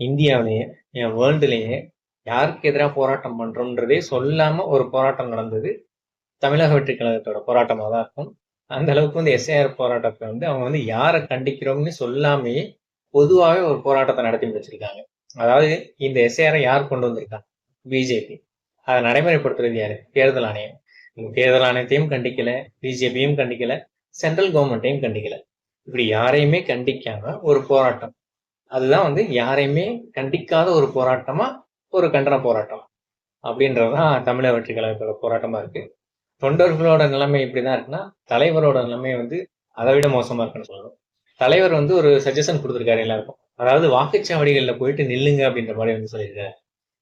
இந்தியாவிலேயே என் வேர்ல்டுலேயே யாருக்கு எதிராக போராட்டம் பண்றோம்ன்றதே சொல்லாம ஒரு போராட்டம் நடந்தது. தமிழக வெற்றி கழகத்தோட போராட்டமாக தான் இருக்கும். அந்த அளவுக்கு வந்து எஸ்ஐஆர் போராட்டத்தை வந்து அவங்க வந்து யாரை கண்டிக்கிறோம்னு சொல்லாமையே பொதுவாகவே ஒரு போராட்டத்தை நடத்தி முடிச்சிருக்காங்க. அதாவது இந்த எஸ்ஐஆரை யார் கொண்டு வந்திருக்காங்க? பிஜேபி அதை நடைமுறைப்படுத்துறது யாரு? தேர்தல் ஆணையம். இந்த தேர்தல் ஆணையத்தையும் கண்டிக்கல பிஜேபியும் கண்டிக்கல சென்ட்ரல் கவர்மெண்ட்டையும் கண்டிக்கல. இப்படி யாரையுமே கண்டிக்காம ஒரு போராட்டம். அதுதான் வந்து யாரையுமே கண்டிக்காத ஒரு போராட்டமா ஒரு கண்டன போராட்டம். அப்படின்றதுதான் தமிழக வெற்றி கழகத்தோட போராட்டமா இருக்கு. தொண்டர்களோட நிலைமை இப்படிதான் இருக்குன்னா தலைவரோட நிலைமை வந்து அதை விட மோசமா இருக்குன்னு சொல்லணும். தலைவர் வந்து ஒரு சஜஷன் கொடுத்துருக்காரு எல்லாருக்கும். அதாவது வாக்குச்சாவடிகளில் போயிட்டு நில்லுங்க அப்படின்ற மாதிரி வந்து சொல்லியிருக்காரு.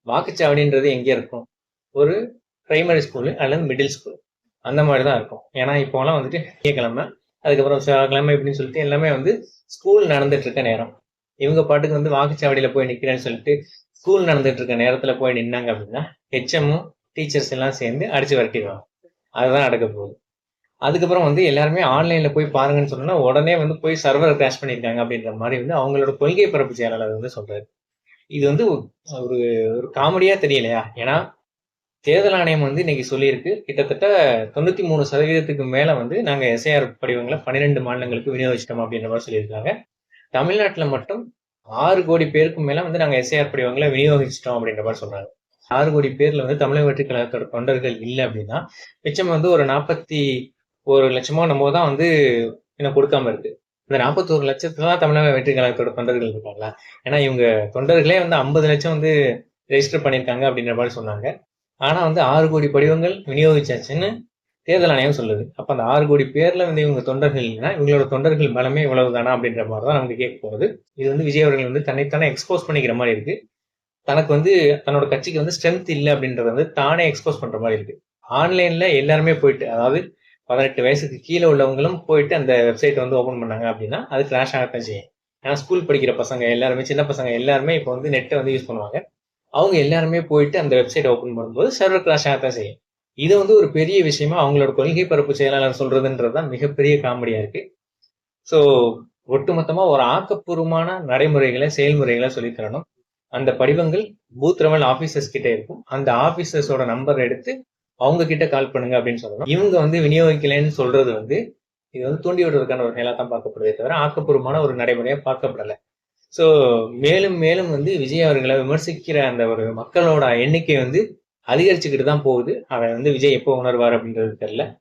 வாக்குச்சாவடின்றது எங்க இருக்கும்? ஒரு பிரைமரி ஸ்கூலு அல்லது மிடில் ஸ்கூல் அந்த மாதிரி தான் இருக்கும். ஏன்னா இப்போலாம் வந்துட்டு திங்கக்கிழமை அதுக்கப்புறம் செவ்வாய்க்கிழமை இப்படின்னு சொல்லிட்டு எல்லாமே வந்து ஸ்கூல் நடந்துட்டு இருக்க நேரம். இவங்க பாட்டுக்கு வந்து வாக்குச்சாவடியில போய் நிக்கிறேன்னு சொல்லிட்டு ஸ்கூல் நடந்துட்டு இருக்க நேரத்துல போய் நின்னாங்க அப்படின்னா ஹெச்எம்மும் டீச்சர்ஸ் எல்லாம் சேர்ந்து அடிச்சு விரட்டிடுவாங்க. அதுதான் நடக்க போகுது. அதுக்கப்புறம் வந்து எல்லாருமே ஆன்லைன்ல போய் பாருங்கன்னு சொன்னா உடனே வந்து போய் சர்வர் கிராஷ் பண்ணியிருக்காங்க அப்படின்ற மாதிரி வந்து அவங்களோட கொள்கை பரப்பு செயலாளர் வந்து சொல்றாரு. இது வந்து ஒரு ஒரு காமெடியா தெரியலையா? ஏன்னா தேர்தல் ஆணையம் வந்து இன்னைக்கு சொல்லியிருக்கு கிட்டத்தட்ட தொண்ணூத்தி மூணு சதவீதத்துக்கு மேல வந்து நாங்க எஸ்ஐஆர் படிவங்களை பன்னிரெண்டு மாநிலங்களுக்கு விநியோகிச்சிட்டோம் அப்படின்ற மாதிரி சொல்லியிருக்காங்க. தமிழ்நாட்டில் மட்டும் ஆறு கோடி பேருக்கு மேலே வந்து நாங்கள் எஸ்ஐஆர் படிவங்களை விநியோகிச்சிட்டோம் அப்படின்ற மாதிரி சொல்றாங்க. ஆறு கோடி பேரில் வந்து தமிழக வெற்றி கழகத்தோட தொண்டர்கள் இல்லை அப்படின்னா மிச்சம் வந்து ஒரு நாற்பத்தி ஒரு லட்சமோ நம்ம தான் வந்து இன்னும் கொடுக்காம இருக்கு. இந்த நாற்பத்தோரு லட்சத்துல தான் தமிழக வெற்றி கழகத்தோட தொண்டர்கள் இருக்காங்களா? ஏன்னா இவங்க தொண்டர்களே வந்து ஐம்பது லட்சம் வந்து ரெஜிஸ்டர் பண்ணியிருக்காங்க அப்படின்ற மாதிரி சொன்னாங்க. ஆனால் வந்து ஆறு கோடி படிவங்கள் விநியோகிச்சாச்சுன்னு தேர்தல் ஆணையம் சொல்லுது. அப்ப அந்த ஆறு கோடி பேர்ல வந்து இவங்க தொண்டர்கள் இல்லைன்னா இவங்களோட தொண்டர்கள் பலமே இவ்வளவு தானா அப்படின்ற மாதிரி தான் நமக்கு கேட்க போகுது. இது வந்து விஜய் அவர்கள் வந்து தன்னைத்தானே எக்ஸ்போஸ் பண்ணிக்கிற மாதிரி இருக்கு. தனக்கு வந்து தன்னோட கட்சிக்கு வந்து ஸ்ட்ரென்த் இல்லை அப்படின்றத வந்து தானே எக்ஸ்போஸ் பண்ற மாதிரி இருக்கு. ஆன்லைன்ல எல்லாருமே போயிட்டு அதாவது பதினெட்டு வயசுக்கு கீழே உள்ளவங்களும் போயிட்டு அந்த வெப்சைட் வந்து ஓபன் பண்ணாங்க அப்படின்னா அது கிராஷ் ஆகத்தான் செய்யும். ஏன்னா ஸ்கூல் படிக்கிற பசங்க எல்லாருமே சின்ன பசங்க எல்லாருமே இப்போ வந்து நெட்டை வந்து யூஸ் பண்ணுவாங்க. அவங்க எல்லாருமே போயிட்டு அந்த வெப்சைட் ஓபன் பண்ணும்போது சர்வர் கிராஷ் ஆகத்தான் செய்யும். இது வந்து ஒரு பெரிய விஷயமா அவங்களோட கொள்கை பரப்பு செயலாளர் சொல்றதுன்றது தான் மிகப்பெரிய காமெடியா இருக்கு. ஸோ ஒட்டுமொத்தமா ஒரு ஆக்கப்பூர்வமான நடைமுறைகளை செயல்முறைகளை சொல்லித்தரணும் அந்த படிவங்கள் பூத் லெவல் ஆபீசர்ஸ் கிட்ட இருக்கும். அந்த ஆபீசர்ஸோட நம்பர் எடுத்து அவங்க கிட்ட கால் பண்ணுங்க அப்படின்னு சொல்லணும். இவங்க வந்து விநியோகிக்கலைன்னு சொல்றது வந்து இது வந்து தூண்டி விடுறதுக்கான ஒரு செயலா தான் பார்க்கப்படுதே தவிர ஆக்கப்பூர்வமான ஒரு நடைமுறையா பார்க்கப்படலை. ஸோ மேலும் மேலும் வந்து விஜய் அவர்களை விமர்சிக்கிற அந்த ஒரு மக்களோட எண்ணிக்கை வந்து அதிகரிச்சுக்கிட்டு தான் போகுது. அவன் வந்து விஜய் எப்போ உணர்வார் அப்படின்றது தெரியல.